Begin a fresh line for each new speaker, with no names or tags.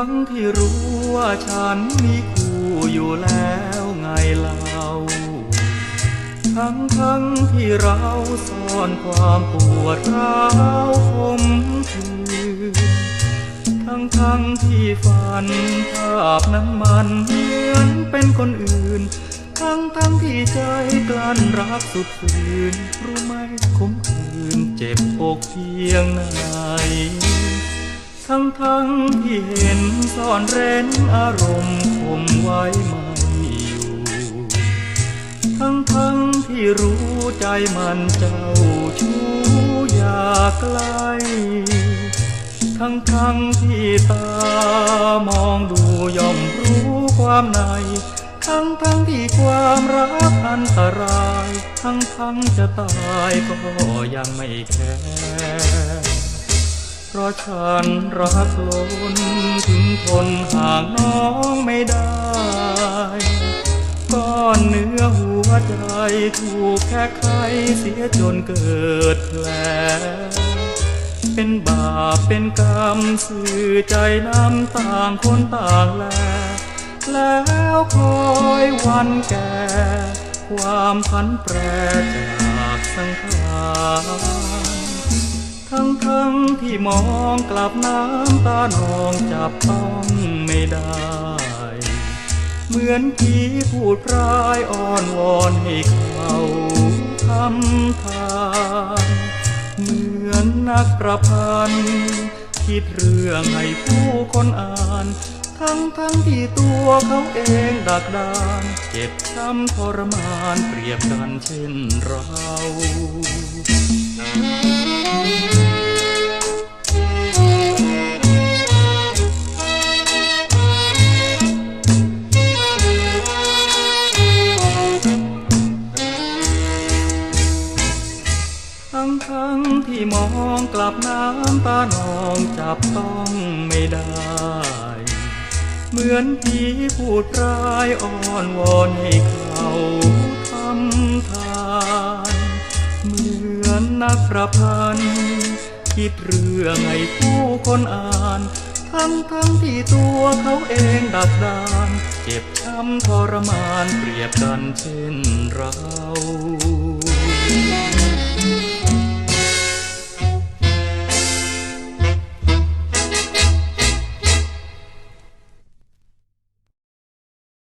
ทั้งที่รู้ว่าฉันมีคู่อยู่แล้วไงเล่าทั้งทั้งที่เราซ่อนความปวดร้าวคมคืนทั้งทั้งที่ฝันภาพนั้นมันเหมือนเป็นคนอื่น ทั้งทั้งที่ใจกลั้นรักสุดฝืนรู้ไหมขมคืนเจ็บอกเพียงไหนทั้งทั้งที่เห็น ซ่อนเร้นอารมณ์คมไว้ไม่อยู่ ทั้งทั้งที่รู้ใจมันเจ้าชู้อยากไกล ทั้งทั้งที่ตามองดูย่อมรู้ความใน ทั้งทั้งที่ความรักอันตราย ทั้งทั้งจะตายก็ยังไม่แคร์ เพราะฉันรักล้นถึงทนห่างน้องไม่ได้ก้อนเนื้อหัวใจถูกแค่ใครเสียจนเกิดแผลเป็นบาปเป็นกรรมสื่อใจน้ำต่างคนต่างแลแล้วคอยวันแก่ ความพันแปรจากสังขาร ทั้งทั้งที่มองกลับน้ำตาหนองจับต้องไม่ได้ เหมือนผีพูดพรายอ้อนวอนให้เขาทำทานเหมือนนักประพันธ์คิดเรื่องให้ผู้คนอ่าน ทั้งทั้งที่ตัวเขาเองดักดานเจ็บช้ำทรมานเปรียบกันเช่นเรา ทั้งทั้งที่มองกลับน้ำตานองจับต้องไม่ได้ เหมือนผีพูดร้ายอ้อนวอนให้เขาทำทาน เหมือนนักประพันธ์คิดเรื่องให้ผู้คนอ่าน ทั้งทั้งที่ตัวเขาเองดักดาน เจ็บช้ำทรมานเปรียบกันเช่นเรา